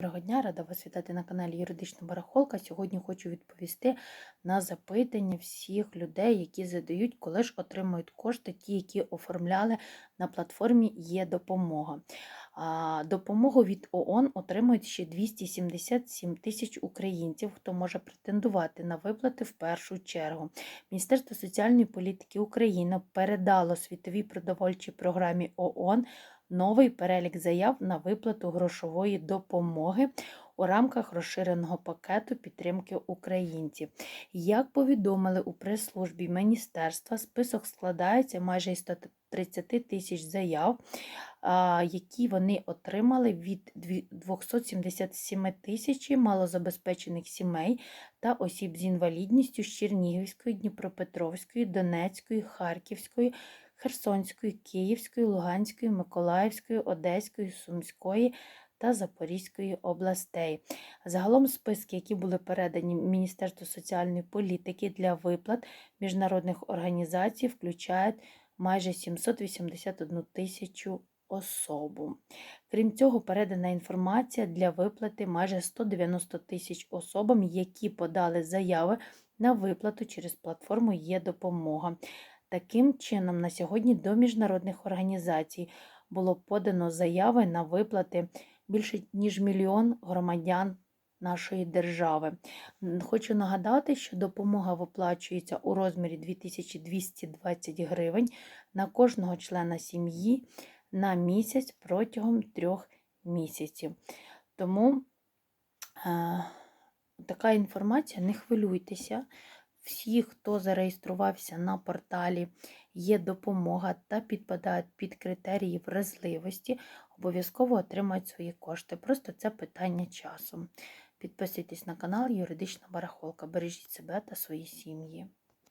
Доброго дня, рада вас вітати на каналі Юридична Барахолка. Сьогодні хочу відповісти на запитання всіх людей, які задають, коли ж отримують кошти, ті, які оформляли на платформі Є допомога. Допомогу від ООН отримують ще 277 тисяч українців, хто може претендувати на виплати в першу чергу. Міністерство соціальної політики України передало світовій продовольчій програмі ООН новий перелік заяв на виплату грошової допомоги у рамках розширеного пакету підтримки українців. Як повідомили у прес-службі міністерства, список складається майже із 130 тисяч заяв, які вони отримали від 277 тисяч малозабезпечених сімей та осіб з інвалідністю з Чернігівської, Дніпропетровської, Донецької, Харківської, Херсонської, Київської, Луганської, Миколаївської, Одеської, Сумської та Запорізької областей. Загалом списки, які були передані Міністерству соціальної політики для виплат міжнародних організацій, включають майже 781 тисячу особу. Крім цього, передана інформація для виплати майже 190 тисяч особам, які подали заяви на виплату через платформу Є допомога. Таким чином, на сьогодні до міжнародних організацій було подано заяви на виплати більше ніж мільйон громадян нашої держави. Хочу нагадати, що допомога виплачується у розмірі 2220 гривень на кожного члена сім'ї на місяць протягом трьох місяців. Тому е, така інформація, не хвилюйтеся. Всі, хто зареєструвався на порталі є допомога та підпадають під критерії вразливості, обов'язково отримають свої кошти. Просто це питання часу. Підписуйтесь на канал Юридична Барахолка. Бережіть себе та свої сім'ї.